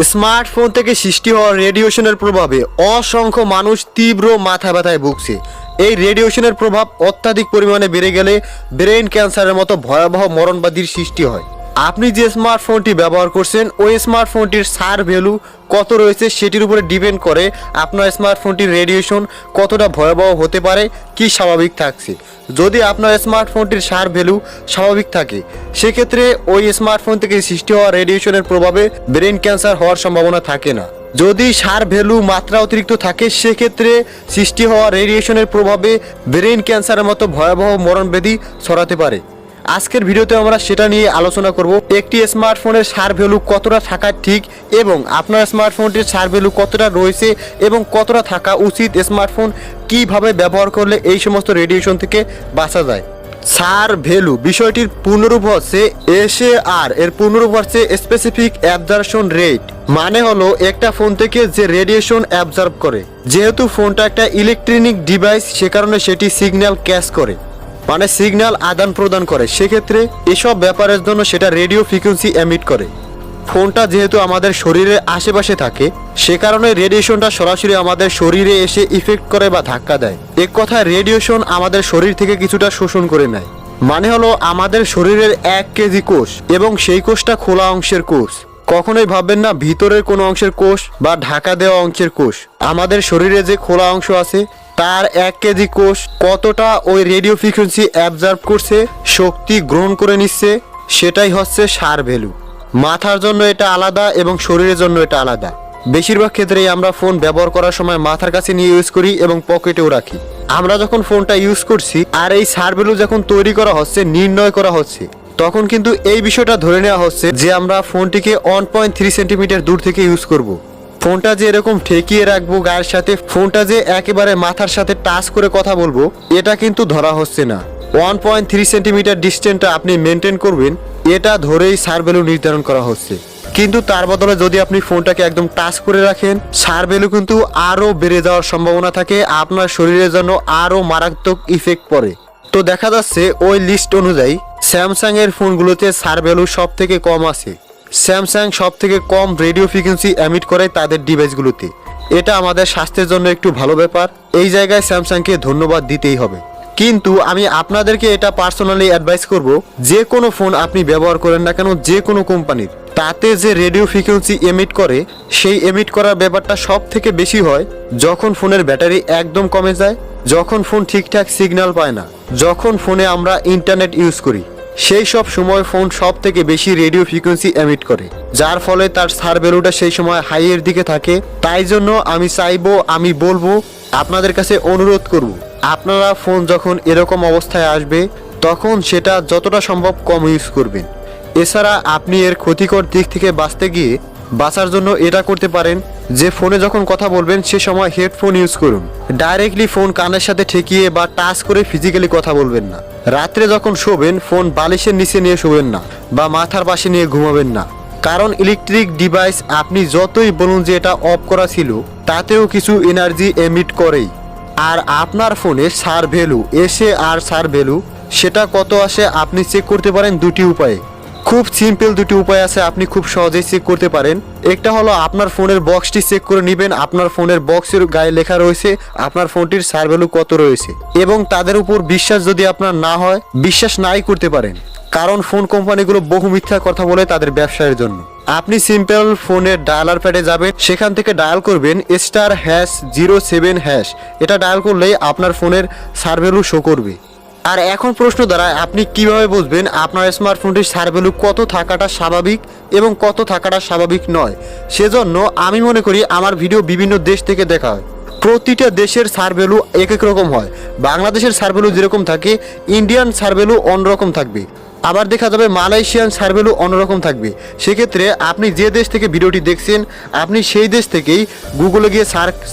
Smartphone থেকে সৃষ্টি হওয়া রেডিয়েশনের প্রভাবে অসংখ্য মানুষ তীব্র মাথা ব্যথায় ভুগছে। এই রেডিয়েশনের প্রভাব অত্যাধিক পরিমাণে বেড়ে গেলে ব্রেন ক্যান্সারের মতো ভয়াবহ মরণবাদীর সৃষ্টি হয়। আপনি যে স্মার্টফোনটি ব্যবহার করছেন, ওই স্মার্টফোনটির সার ভ্যালু কত রয়েছে সেটির উপরে ডিপেন্ড করে আপনার স্মার্টফোনটির রেডিয়েশন কতটা ভয়াবহ হতে পারে, কি স্বাভাবিক থাকছে। যদি আপনার স্মার্টফোনটির সার ভ্যালু স্বাভাবিক থাকে, সেক্ষেত্রে ওই স্মার্টফোন থেকে সৃষ্টি হওয়া রেডিয়েশনের প্রভাবে ব্রেন ক্যান্সার হওয়ার সম্ভাবনা থাকে না। যদি সার ভ্যালু মাত্রা অতিরিক্ত থাকে, সেক্ষেত্রে সৃষ্টি হওয়া রেডিয়েশনের প্রভাবে ব্রেন ক্যান্সারের মতো ভয়াবহ মরণব্যাধি ছড়াতে পারে। আজকের ভিডিওতে আমরা সেটা নিয়ে আলোচনা করব, একটি স্মার্টফোনের সার ভ্যালু কতটা থাকা ঠিক এবং আপনার স্মার্টফোনটির সার ভ্যালু কতটা রয়েছে এবং কতটা থাকা উচিত স্মার্টফোন কীভাবে ব্যবহার করলে এই সমস্ত রেডিয়েশন থেকে বাঁচা যায়। সার ভ্যালু বিষয়টির পূর্ণরূপ হচ্ছে এসে আর এর পূর্ণরূপ হচ্ছে স্পেসিফিক অ্যাবজারশন রেট মানে হলো একটা ফোন থেকে যে রেডিয়েশন অ্যাবজার্ভ করে। যেহেতু ফোনটা একটা ইলেকট্রনিক ডিভাইস সে কারণে সেটি সিগন্যাল ক্যাচ করে। মানে সিগন্যাল আদান প্রদান করে। সেক্ষেত্রে এসব ব্যাপারের জন্য সেটা রেডিও ফ্রিকোয়েন্সি এমিট করে। ফোনটা যেহেতু আমাদের শরীরের আশেপাশে থাকে, সে কারণে রেডিয়েশনটা সরাসরি আমাদের শরীরে এসে ইফেক্ট করে বা ধাক্কা দেয়। এক কথায় রেডিয়েশন আমাদের শরীর থেকে কিছুটা শোষণ করে নেয়। মানে হলো আমাদের শরীরের এক কেজি কোষ এবং সেই কোষটা খোলা অংশের কোষ। কখনোই ভাববেন না, ভিতরের কোনো অংশের কোষ বা ঢাকা দেওয়া অংশের কোষ। আমাদের শরীরে যে খোলা অংশ আছে তার এক কেজি কোষ কতটা ওই রেডিও ফ্রিকোয়েন্সি অ্যাবজার্ভ করছে, শক্তি গ্রহণ করে নিচ্ছে, সেটাই হচ্ছে সার ভ্যালু। মাথার জন্য এটা আলাদা এবং শরীরের জন্য এটা আলাদা। বেশিরভাগ ক্ষেত্রেই আমরা ফোন ব্যবহার করার সময় মাথার কাছে নিয়ে ইউজ করি এবং পকেটেও রাখি। আমরা যখন ফোনটা ইউজ করছি আর এই সার ভ্যালু যখন তৈরি করা হচ্ছে, নির্ণয় করা হচ্ছে, তখন কিন্তু এই বিষয়টা ধরে নেওয়া হচ্ছে যে আমরা ফোনটিকে ওয়ান পয়েন্ট থ্রি সেন্টিমিটার দূর থেকে ইউজ করব। ফোনটা যে এরকম ঠেকিয়ে রাখব গায়ের সাথে, ফোনটা যে একেবারে মাথার সাথে টাচ করে কথা বলব, এটা কিন্তু ধরা হচ্ছে না। ওয়ান পয়েন্ট থ্রি সেন্টিমিটার ডিস্টেন্সটা আপনি মেনটেন করবেন, এটা ধরেই সার ভ্যালু নির্ধারণ করা হচ্ছে। কিন্তু তার বদলে যদি আপনি ফোনটাকে একদম টাচ করে রাখেন, সার ভ্যালু কিন্তু আরও বেড়ে যাওয়ার সম্ভাবনা থাকে, আপনার শরীরের জন্য আরও মারাত্মক ইফেক্ট পড়ে। তো দেখা যাচ্ছে ওই লিস্ট অনুযায়ী স্যামসাং এর ফোনগুলোতে সার ভ্যালু সব থেকে কম আছে। স্যামসাং সব থেকে কম রেডিও ফ্রিকোয়েন্সি এমিট করে তাদের ডিভাইসগুলোতে। এটা আমাদের স্বাস্থ্যের জন্য একটু ভালো ব্যাপার। এই জায়গায় স্যামসাংকে ধন্যবাদ দিতেই হবে। কিন্তু আমি আপনাদেরকে এটা পার্সোনালি অ্যাডভাইস করব, যে কোনো ফোন আপনি ব্যবহার করেন না কেন, যে কোনো কোম্পানির তাতে যে রেডিও ফ্রিকোয়েন্সি এমিট করে, সেই এমিট করার ব্যাপারটা সব থেকে বেশি হয় যখন ফোনের ব্যাটারি একদম কমে যায়, যখন ফোন ঠিকঠাক সিগন্যাল পায় না, যখন ফোনে আমরা ইন্টারনেট ইউজ করি। সেই সব সময় ফোন সব থেকে বেশি রেডিও ফ্রিকোয়েন্সি এমিট করে, যার ফলে তার সার ভ্যালুটা সেই সময় হাইয়ের দিকে থাকে। তাই জন্য আমি চাইব, আমি বলব, আপনাদের কাছে অনুরোধ করব, আপনারা ফোন যখন এরকম অবস্থায় আসবে, তখন সেটা যতটা সম্ভব কম ইউজ করবেন। এছাড়া আপনি এর ক্ষতিকর দিক থেকে বাঁচতে গিয়ে বাঁচার জন্য এটা করতে পারেন। যে ফোনে যখন কথা বলবেন, সে সময় হেডফোন ইউজ করুন। ডাইরেক্টলি ফোন কানের সাথে ঠেকিয়ে বা টাচ করে ফিজিক্যালি কথা বলবেন না। রাত্রে যখন শোবেন ফোন বালিশের নিচে নিয়ে শোবেন না বা মাথার পাশে নিয়ে ঘুমাবেন না। কারণ ইলেকট্রিক ডিভাইস আপনি যতই বলুন যে এটা অফ করা ছিল, তাতেও কিছু এনার্জি এমিট করেই। আর আপনার ফোনে সার ভ্যালু এসে আর সার ভ্যালু সেটা কত আসে আপনি চেক করতে পারেন দুটি উপায়ে। খুব সিম্পল দুটি উপায় আছে, আপনি খুব সহজেই চেক করতে পারেন। একটা হলো আপনার ফোনের বক্সটি চেক করে নেবেন, আপনার ফোনের বক্সের গায়ে লেখা রয়েছে, আপনার ফোনটির সার ভ্যালু কত রয়েছে। এবং তাদের উপর বিশ্বাস যদি আপনার না হয়, বিশ্বাস নাই করতে পারেন। কারণ ফোন কোম্পানিগুলো বহু মিথ্যা কথা বলে তাদের ব্যবসায়ের জন্য। আপনি সিম্পল ফোনের ডায়ালার প্যাডে যাবেন, সেখান থেকে ডায়াল করবেন star hash zero seven hash এটা ডায়াল করলেই আপনার ফোনের সার ভ্যালু শো করবে। আর এখন প্রশ্ন দাঁড়ায়, আপনি কীভাবে বুঝবেন আপনার স্মার্টফোনটির সার ভ্যালু কত থাকাটা স্বাভাবিক এবং কত থাকাটা স্বাভাবিক নয়? সেজন্য আমি মনে করি আমার ভিডিও বিভিন্ন দেশ থেকে দেখা হয়। প্রতিটা দেশের সার ভ্যালু এক এক রকম হয়। বাংলাদেশের সার ভ্যালু যেরকম থাকে, ইন্ডিয়ান সার ভ্যালু অন্যরকম থাকবে। আবার দেখা যাবে মালয়েশিয়ান সার ভ্যালু অন্যরকম থাকবে। সেক্ষেত্রে আপনি যে দেশ থেকে ভিডিওটি দেখছেন, আপনি সেই দেশ থেকেই গুগলে গিয়ে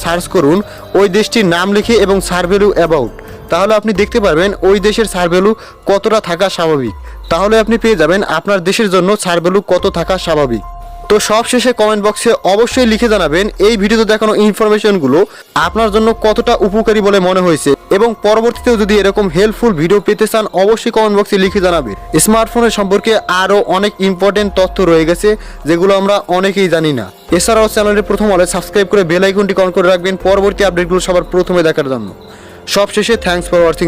সার্চ করুন, ওই দেশটির নাম লিখে এবং সার ভ্যালু অ্যাবাউট তাহলে আপনি দেখতে পারবেন ওই দেশের সার ভ্যালু কতটা থাকা স্বাভাবিক। তাহলে আপনি পেয়ে যাবেন আপনার দেশের জন্য সার ভ্যালু কত থাকা স্বাভাবিক। তো সব শেষে কমেন্ট বক্সে অবশ্যই লিখে জানাবেন এই ভিডিওতে দেখানো ইনফরমেশনগুলো আপনার জন্য কতটা উপকারী বলে মনে হয়েছে এবং পরবর্তীতেও যদি এরকম হেল্পফুল ভিডিও পেতে চান, অবশ্যই কমেন্ট বক্সে লিখে জানাবেন। স্মার্টফোনের সম্পর্কে আরও অনেক ইম্পর্টেন্ট তথ্য রয়ে গেছে, যেগুলো আমরা অনেকেই জানি না। এছাড়াও চ্যানেলটি প্রথম হলে সাবস্ক্রাইব করে বেল অন করে রাখবেন, পরবর্তী আপডেটগুলো সবার প্রথমে দেখার জন্য। সবশেষে থ্যাঙ্কস ফর ওয়াচিং